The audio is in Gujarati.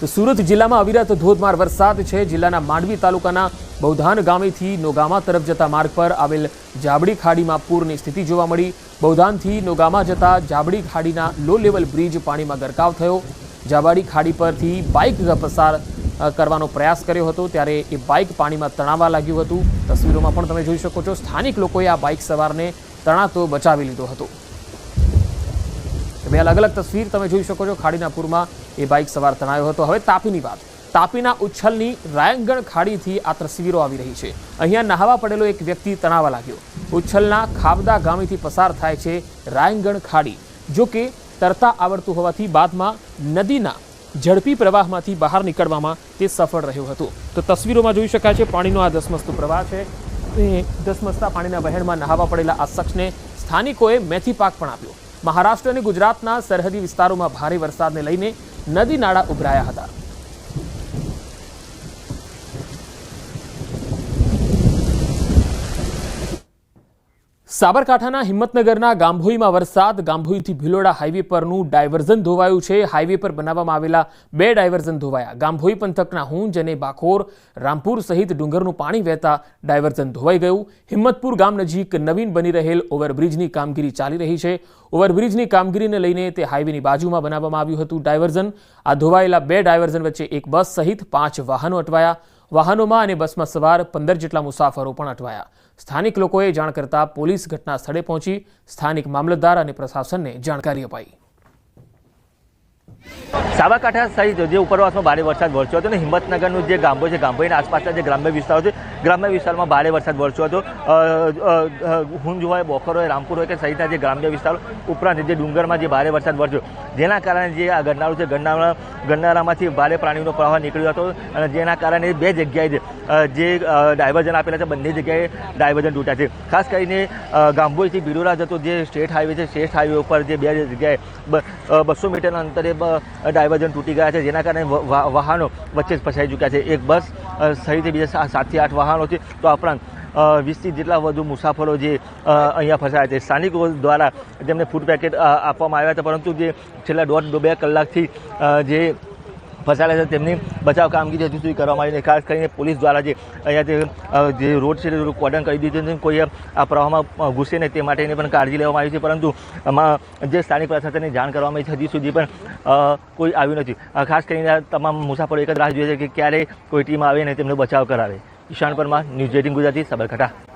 તો સુરત જિલ્લામાં અવિરત ધોધમાર વરસાદ છે. જિલ્લાના માંડવી તાલુકાના બૌધાન ગામેથી નોગામા તરફ જતા માર્ગ પર આવેલ જાબડી ખાડીમાં પૂરની સ્થિતિ જોવા મળી. બૌધાનથી નોગામા જતા જાબડી ખાડીના લો લેવલ બ્રિજ પાણીમાં ગરકાવ થયો. જાબાડી ખાડી પરથી બાઇક પસાર કરવાનો પ્રયાસ કર્યો હતો ત્યારે એ બાઇક પાણીમાં તણાવા લાગ્યું હતું. તસવીરોમાં પણ તમે જોઈ શકો છો, સ્થાનિક લોકોએ આ બાઇક સવારને તણાતો બચાવી લીધો હતો. બે અલગ અલગ તસવીર તમે જોઈ શકો છો ખાડીના પૂરમાં એ બાઇક સવાર તણાયો હતો. હવે તાપીની વાત. તાપીના ઉચ્છલની રાયંગણ ખાડીથી આ તસવીરો આવી રહી છે. અહીંયા નહાવા પડેલો એક વ્યક્તિ તણાવા લાગ્યો. ઉચ્છલના ખાવદા ગામેથી પસાર થાય છે રાયંગણ ખાડી. જો કે તરતા આવડતું હોવાથી બાદમાં નદીના ઝડપી પ્રવાહમાંથી બહાર નીકળવામાં તે સફળ રહ્યો હતો. તો તસવીરોમાં જોઈ શકાય છે પાણીનો આ ધસમસતો પ્રવાહ છે. ધસમસતા પાણીના વહેણમાં નહાવા પડેલા આ શખ્સને સ્થાનિકોએ મેથી પાક પણ આપ્યો. મહારાષ્ટ્ર અને ગુજરાતના સરહદી વિસ્તારોમાં ભારે વરસાદને લઈને નદી નાળા ઉભરાયા હતા. સાબરકાંઠાના હિંમતનગરના ગાંભોઈમાં વરસાદ, ગાંભોઈથી ભિલોડા હાઈવે પરનું ડાયવર્ઝન ધોવાયું છે. હાઈવે પર બનાવવામાં આવેલા બે ડાયવર્ઝન ધોવાયા. ગાંભોઈ પંથકના હુંજ અને બાખોર, રામપુર સહિત ડુંગરનું પાણી વહેતા ડાયવર્ઝન ધોવાઈ ગયું. હિંમતપુર ગામ નજીક નવીન બની રહેલ ઓવરબ્રિજની કામગીરી ચાલી રહી છે. ઓવરબ્રિજની કામગીરીને લઈને તે હાઈવેની બાજુમાં બનાવવામાં આવ્યું હતું ડાયવર્ઝન. આ ધોવાયેલા બે ડાયવર્ઝન વચ્ચે એક બસ સહિત પાંચ વાહનો અટવાયા. વાહનોમાં અને બસમાં સવાર પંદર જેટલા મુસાફરો પણ અટવાયા. સ્થાનિક લોકોએ જાણ કરતા પોલીસ ઘટના સ્થળે પહોંચી સ્થાનિક મામલતદાર અને પ્રશાસનને જાણકારી અપાઈ. સાબરકાંઠા સહિત જે ઉપરવાસમાં ભારે વરસાદ વરસ્યો હતો અને હિંમતનગરનું જે ગામો છે ગામોના આસપાસના જે ગ્રામ્ય વિસ્તારો છે ગ્રામ્ય વિસ્તારમાં ભારે વરસાદ વરસ્યો હતો. હુંજ હોય બોખર હોય રામપુર હોય કે સહિતના જે ગ્રામ્ય વિસ્તારો ઉપરાંત જે ડુંગરમાં જે ભારે વરસાદ વરસ્યો જેના કારણે જે આ ગરનાળું છે ગરનાળા ગરનાળામાંથી ભારે પ્રાણીનો પ્રવાહ નીકળ્યો હતો અને જેના કારણે બે જગ્યાએ જે, ડાયવર્ઝન આપેલા છે બંને જગ્યાએ ડાયવર્ઝન તૂટ્યા છે. ખાસ કરીને અ, ગાંભોઈથી બિડોરા જતો જે સ્ટેટ હાઈવે છે સ્ટેટ હાઈવે ઉપર જે બે જગ્યાએ બસો મીટરના અંતરે બ- ડાયવર્ઝન તૂટી ગયા છે, જેના કારણે વાહનો વચ્ચે જ ફસાઈ ચૂક્યા છે. એક બસ સહિત બીજા સાતથી આઠ વાહનો છે, તો ઉપરાંત વીસથી જેટલા વધુ મુસાફરો જે અહીંયા ફસાયા છે. સ્થાનિકો દ્વારા તેમને ફૂડ પેકેટ આપવામાં આવ્યા હતા, પરંતુ જે છેલ્લા દોઢ, બે કલાકથી જે ફસાયેલા છે. તેમની બચાવ કામગીરી હજુ સુધી કરવામાં આવી નથી. ખાસ કરીને પોલીસ દ્વારા જે અહીંયા જે રોડ છે કોર્ડન કરી દીધું છે, કોઈ આ પ્રવાહમાં ઘૂસે નહીં તે માટેની પણ કાળજી લેવામાં આવી છે. પરંતુ જે સ્થાનિક પ્રશાસનને જાણ કરવામાં આવી છે, હજી સુધી પણ કોઈ આવ્યું નથી. ખાસ કરીને તમામ મુસાફરો એક જ રાહ જોઈએ છે કે ક્યારે કોઈ ટીમ આવે અને તેમનો બચાવ કરાવે. Ishan Parmar, news eighteen Gujarati, Sabarkantha.